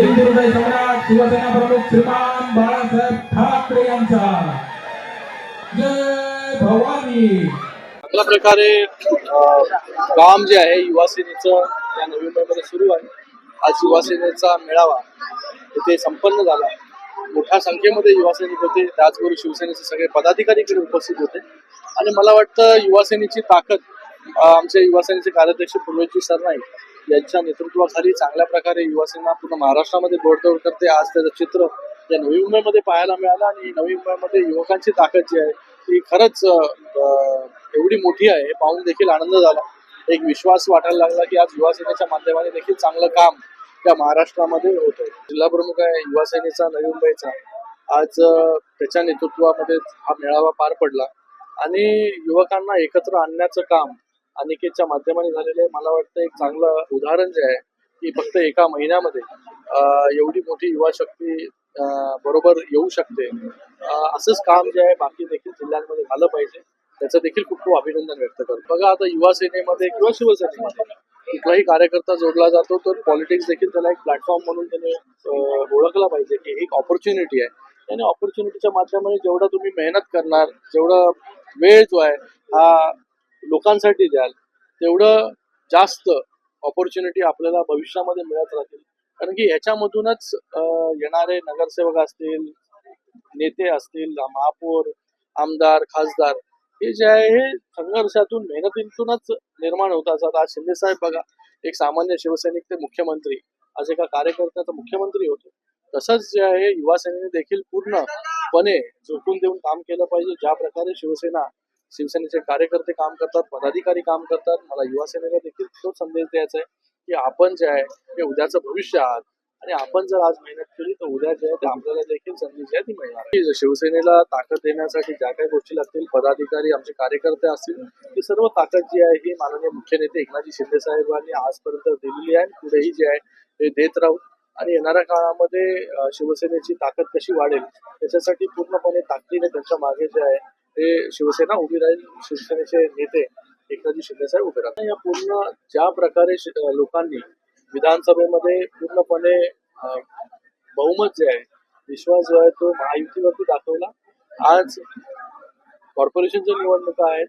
शिवसेना प्रमुख श्रीमान बाळासाहेब ठाकरे यांचा जय भवानी चांगल्या प्रकारे काम जे आहे युवा सेनेचं या नवी मुंबईमध्ये सुरू आहे. आज युवा सेनेचा मेळावा इथे संपन्न झाला. मोठ्या संख्येमध्ये युवा सैनिक होते. त्याचबरोबर शिवसेनेचे सगळे पदाधिकारी इकडे उपस्थित होते. आणि मला वाटतं युवा सेनेची ताकद आमच्या युवासेनेचे युवा सेनेचे कार्याध्यक्ष पूर्वजी सरनाईक यांच्या नेतृत्वाखाली चांगल्या प्रकारे युवासेना पूर्ण महाराष्ट्रामध्ये बोडतोड करते. आज त्याचं चित्र या नवी मुंबईमध्ये पाहायला मिळालं आणि नवी मुंबईमध्ये युवकांची ताकद जी आहे ती खरंच एवढी मोठी आहे हे पाहून देखील आनंद झाला. एक विश्वास वाटायला लागला की आज युवासेनेच्या माध्यमाने देखील चांगलं काम त्या महाराष्ट्रामध्ये होत आहे. जिल्हा प्रमुख आहे युवासेनेचा नवी मुंबईचा. आज त्याच्या नेतृत्वामध्ये हा मेळावा पार पडला आणि युवकांना एकत्र आणण्याचं काम अनिकेतच्या माध्यमाने झालेलं आहे. मला वाटतं एक चांगलं उदाहरण जे आहे की फक्त एका महिन्यामध्ये एवढी मोठी युवा शक्ती बरोबर येऊ शकते. असंच काम जे आहे बाकी देखील जिल्ह्यांमध्ये झालं पाहिजे. त्याचं देखील खूप खूप अभिनंदन व्यक्त करतो. बघा आता युवा सेनेमध्ये किंवा शिवसेनेमध्ये कुठलाही कार्यकर्ता जोडला जातो तर पॉलिटिक्स देखील त्याला एक प्लॅटफॉर्म म्हणून त्याने ओळखला पाहिजे की एक ऑपॉर्च्युनिटी आहे. आणि ऑपॉर्च्युनिटीच्या माध्यमाने जेवढा तुम्ही मेहनत करणार जेवढा वेळ जो आहे हा लोकांसाठी द्याल तेवढं जास्त ऑपॉर्च्युनिटी आपल्याला भविष्यामध्ये मिळत राहतील कारण की ह्याच्यामधूनच अं, येणारे नगरसेवक असतील नेते असतील महापौर आमदार खासदार हे जे आहे हे संघर्षातून मेहनतीतूनच निर्माण होत असतात. आज शिंदे साहेब बघा एक सामान्य शिवसैनिक ते मुख्यमंत्री आज एका कार्यकर्त्याचा मुख्यमंत्री होतो. तसंच जे आहे युवा सेनेने देखील पूर्णपणे झोकून देऊन काम केलं पाहिजे. ज्या प्रकारे शिवसेना शिवसेनेचे कार्यकर्ते काम करतात पदाधिकारी काम करतात. मला युवा सेनेला देखील तो संदेश द्यायचा आहे की आपण जे आहे हे उद्याचं भविष्य आहात. आणि आपण जर आज मेहनत केली तर उद्या जे आहे ते आपल्याला देखील संधी जी आहे ती मिळणार शिवसेनेला ताकद देण्यासाठी ज्या काही गोष्टी लागतील पदाधिकारी आमचे कार्यकर्ते असतील ती सर्व ताकद जी आहे ही माननीय मुख्य नेते एकनाथजी शिंदे साहेबांनी आजपर्यंत दिलेली आहे. पुढेही जे आहे ते देत राहू. आणि येणाऱ्या काळामध्ये शिवसेनेची ताकद कशी वाढेल त्याच्यासाठी पूर्णपणे ताकदीने त्यांच्या मागे जे आहे ते शिवसेना उभी राहील शिवसेनेचे नेते एकनाथजी शिंदेसाहेब उभे राहतात या पूर्ण ज्या प्रकारे शि- लोकांनी विधानसभेमध्ये पूर्णपणे बहुमत जे आहे विश्वास जो आहे तो महायुतीवरती दाखवला. आज कॉर्पोरेशनच्या निवडणुका आहेत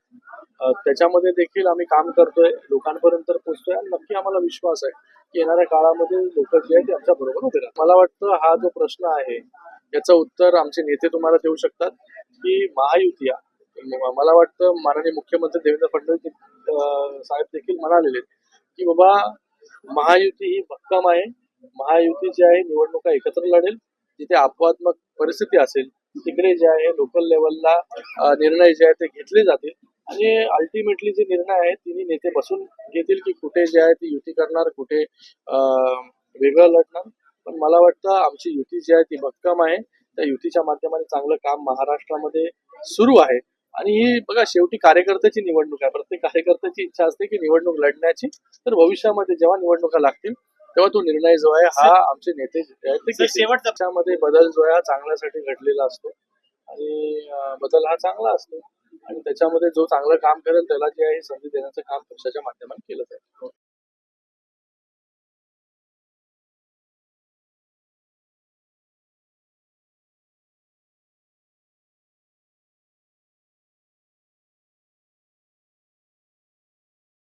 त्याच्यामध्ये देखील आम्ही काम करतोय लोकांपर्यंत पोहोचतोय आणि नक्की आम्हाला विश्वास आहे की येणाऱ्या काळामध्ये लोक जे आहेत ते आमच्या बरोबर उभे राहतात मला वाटतं हा जो प्रश्न आहे याचं उत्तर आमचे नेते तुम्हाला देऊ शकतात की महायुती मला वाटतं माननीय मुख्यमंत्री देवेंद्र फडणवीस साहेब देखील म्हणालेले की बाबा महायुती ही भक्कम आहे महायुती जी आहे निवडणुका एकत्र लढेल जिथे अपवात्मक परिस्थिती असेल तिकडे जे आहे लोकल लेवलला निर्णय जे आहे ते घेतले जातील. आणि अल्टिमेटली जे निर्णय आहेत तिन्ही नेते बसून घेतील की कुठे जे आहे ती युती करणार कुठे वेगळं लढणार. पण मला वाटतं आमची युती जी आहे ती भक्कम आहे. त्या युतीच्या माध्यमाने चांगलं काम महाराष्ट्रामध्ये सुरू आहे. आणि ही बघा शेवटी कार्यकर्त्याची निवडणूक आहे. प्रत्येक कार्यकर्त्याची इच्छा असते की निवडणूक लढण्याची. तर भविष्यामध्ये जेव्हा निवडणुका लागतील तेव्हा तो निर्णय जो आहे हा आमचे नेते जे आहेत ते. त्याच्यामध्ये बदल जो आहे हा चांगल्यासाठी घडलेला असतो. आणि बदल हा चांगला असतो. आणि त्याच्यामध्ये जो चांगलं काम करेल त्याला जे आहे संधी देण्याचं काम पक्षाच्या माध्यमात केलं